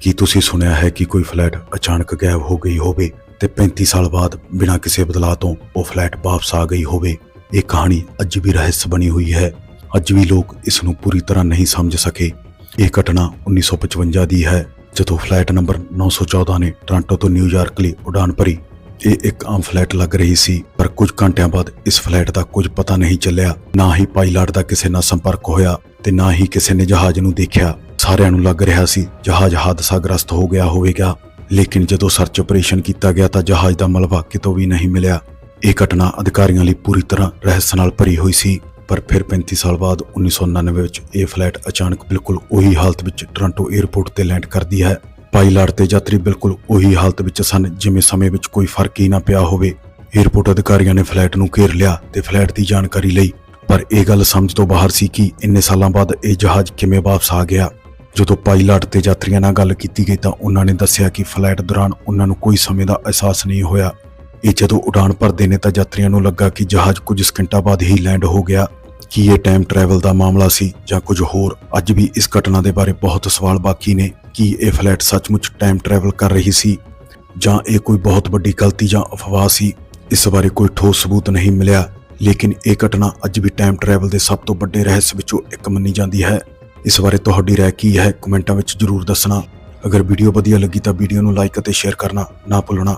ਕੀ ਤੁਸੀਂ ਸੁਣਿਆ ਹੈ ਕਿ ਕੋਈ ਫਲੈਟ ਅਚਾਨਕ ਗਾਇਬ ਹੋ ਗਈ ਹੋਵੇ ਤੇ 35 ਸਾਲ ਬਾਅਦ ਬਿਨਾਂ ਕਿਸੇ ਬਦਲਾਅ ਤੋਂ ਉਹ ਫਲੈਟ ਵਾਪਸ ਆ ਗਈ ਹੋਵੇ? ਇਹ ਕਹਾਣੀ ਅੱਜ ਵੀ ਰਹੱਸ ਬਣੀ ਹੋਈ ਹੈ। ਅੱਜ ਵੀ ਲੋਕ ਇਸ ਨੂੰ ਪੂਰੀ ਤਰ੍ਹਾਂ ਨਹੀਂ ਸਮਝ ਸਕੇ। ਇਹ ਘਟਨਾ 1955 ਦੀ ਹੈ, ਜਦੋਂ ਫਲੈਟ ਨੰਬਰ 914 ਨੇ ਟੋਰਾਂਟੋ ਤੋਂ ਨਿਊਯਾਰਕ ਲਈ ਉਡਾਨ ਭਰੀ। ਇਹ ਇੱਕ ਆਮ ਫਲੈਟ ਲੱਗ ਰਹੀ ਸੀ, ਪਰ ਕੁਝ ਘੰਟਿਆਂ ਬਾਅਦ ਇਸ ਫਲੈਟ ਦਾ ਕੁਝ ਪਤਾ ਨਹੀਂ ਚੱਲਿਆ। ਨਾ ਹੀ ਪਾਇਲਟ ਦਾ ਕਿਸੇ ਨਾਲ ਸੰਪਰਕ ਹੋਇਆ ਤੇ ਨਾ ਹੀ ਕਿਸੇ ਨੇ ਜਹਾਜ਼ ਨੂੰ ਦੇਖਿਆ। ਸਾਰਿਆਂ ਨੂੰ ਲੱਗ ਰਿਹਾ ਸੀ, ਜਹਾਜ਼ ਹਾਦਸਾਗ੍ਰਸਤ ਹੋ ਗਿਆ ਹੋਵੇਗਾ। ਲੇਕਿਨ ਜਦੋਂ ਸਰਚ ਆਪਰੇਸ਼ਨ ਕੀਤਾ ਗਿਆ ਤਾਂ ਜਹਾਜ਼ ਦਾ ਮਲਬਾ ਕਿਤੋਂ ਵੀ ਨਹੀਂ ਮਿਲਿਆ। ਇਹ ਘਟਨਾ ਅਧਿਕਾਰੀਆਂ ਲਈ ਪੂਰੀ ਤਰ੍ਹਾਂ ਰਹੱਸ ਨਾਲ ਭਰੀ ਹੋਈ ਸੀ, ਪਰ ਫਿਰ 35 ਸਾਲ ਬਾਅਦ 1999 ਵਿੱਚ ਇਹ ਫਲੈਟ ਅਚਾਨਕ ਬਿਲਕੁਲ ਉਹੀ ਹਾਲਤ ਵਿੱਚ ਟੋਰਾਂਟੋ 에ਅਰਪੋਰਟ ਤੇ ਲੈਂਡ ਕਰਦੀ ਹੈ। ਪਾਇਲਟ ਤੇ ਯਾਤਰੀ ਬਿਲਕੁਲ ਉਹੀ ਹਾਲਤ ਵਿੱਚ ਸਨ, ਜਿਵੇਂ ਸਮੇਂ ਵਿੱਚ ਕੋਈ ਫ਼ਰਕ ਹੀ ਨਾ ਪਿਆ ਹੋਵੇ। 에ਅਰਪੋਰਟ ਅਧਿਕਾਰੀਆਂ ਨੇ ਫਲੈਟ ਨੂੰ ਘੇਰ ਲਿਆ ਤੇ ਫਲੈਟ ਦੀ ਜਾਣਕਾਰੀ ਲਈ। ਪਰ ਇਹ ਗੱਲ ਸਮਝ ਤੋਂ ਬਾਹਰ ਸੀ ਕਿ ਇੰਨੇ ਸਾਲਾਂ ਬਾਅਦ ਇਹ ਜਹਾਜ਼ ਕਿਵੇਂ ਵਾਪਸ ਆ ਗਿਆ। ਜਦੋਂ ਪਾਇਲਟ ਤੇ ਯਾਤਰੀਆਂ ਨਾਲ ਗੱਲ ਕੀਤੀ ਗਈ ਤਾਂ ਉਹਨਾਂ ਨੇ ਦੱਸਿਆ ਕਿ ਫਲਾਈਟ ਦੌਰਾਨ ਉਹਨਾਂ ਨੂੰ ਕੋਈ ਸਮੇਂ ਦਾ ਅਹਿਸਾਸ ਨਹੀਂ ਹੋਇਆ। ਇਹ ਜਦੋਂ ਉਡਾਨ ਭਰਦੇ ਨੇ ਤਾਂ ਯਾਤਰੀਆਂ ਨੂੰ ਲੱਗਾ ਕਿ ਜਹਾਜ਼ ਕੁਝ ਸਕਿੰਟਾਂ ਬਾਅਦ ਹੀ ਲੈਂਡ ਹੋ ਗਿਆ, ਕੀ ਇਹ ਟਾਈਮ ਟਰੈਵਲ ਦਾ ਮਾਮਲਾ ਸੀ ਜਾਂ ਕੁਝ ਹੋਰ। ਅੱਜ ਵੀ ਇਸ ਘਟਨਾ ਦੇ ਬਾਰੇ ਬਹੁਤ ਸਵਾਲ ਬਾਕੀ ਨੇ ਕੀ ਇਹ ਫਲੈਟ ਸੱਚਮੁੱਚ ਟਾਈਮ ਟਰੈਵਲ ਕਰ ਰਹੀ ਸੀ ਜਾਂ ਇਹ ਕੋਈ ਬਹੁਤ ਵੱਡੀ ਗਲਤੀ ਜਾਂ ਅਫਵਾਹ ਸੀ। ਇਸ ਬਾਰੇ ਕੋਈ ਠੋਸ ਸਬੂਤ ਨਹੀਂ ਮਿਲਿਆ, ਲੇਕਿਨ ਇਹ ਘਟਨਾ ਅੱਜ ਵੀ ਟਾਈਮ ਟਰੈਵਲ ਦੇ ਸਭ ਤੋਂ ਵੱਡੇ ਰਹੱਸ ਵਿੱਚੋਂ ਇੱਕ ਮੰਨੀ ਜਾਂਦੀ ਹੈ। ਇਸ ਬਾਰੇ ਤੁਹਾਡੀ ਰਾਏ ਕੀ ਹੈ? ਕਮੈਂਟਾਂ ਵਿੱਚ ਜਰੂਰ ਦੱਸਣਾ। ਅਗਰ ਵੀਡੀਓ ਵਧੀਆ ਲੱਗੀ ਤਾਂ ਵੀਡੀਓ ਨੂੰ ਲਾਈਕ ਅਤੇ ਸ਼ੇਅਰ ਕਰਨਾ ਨਾ ਭੁੱਲਣਾ।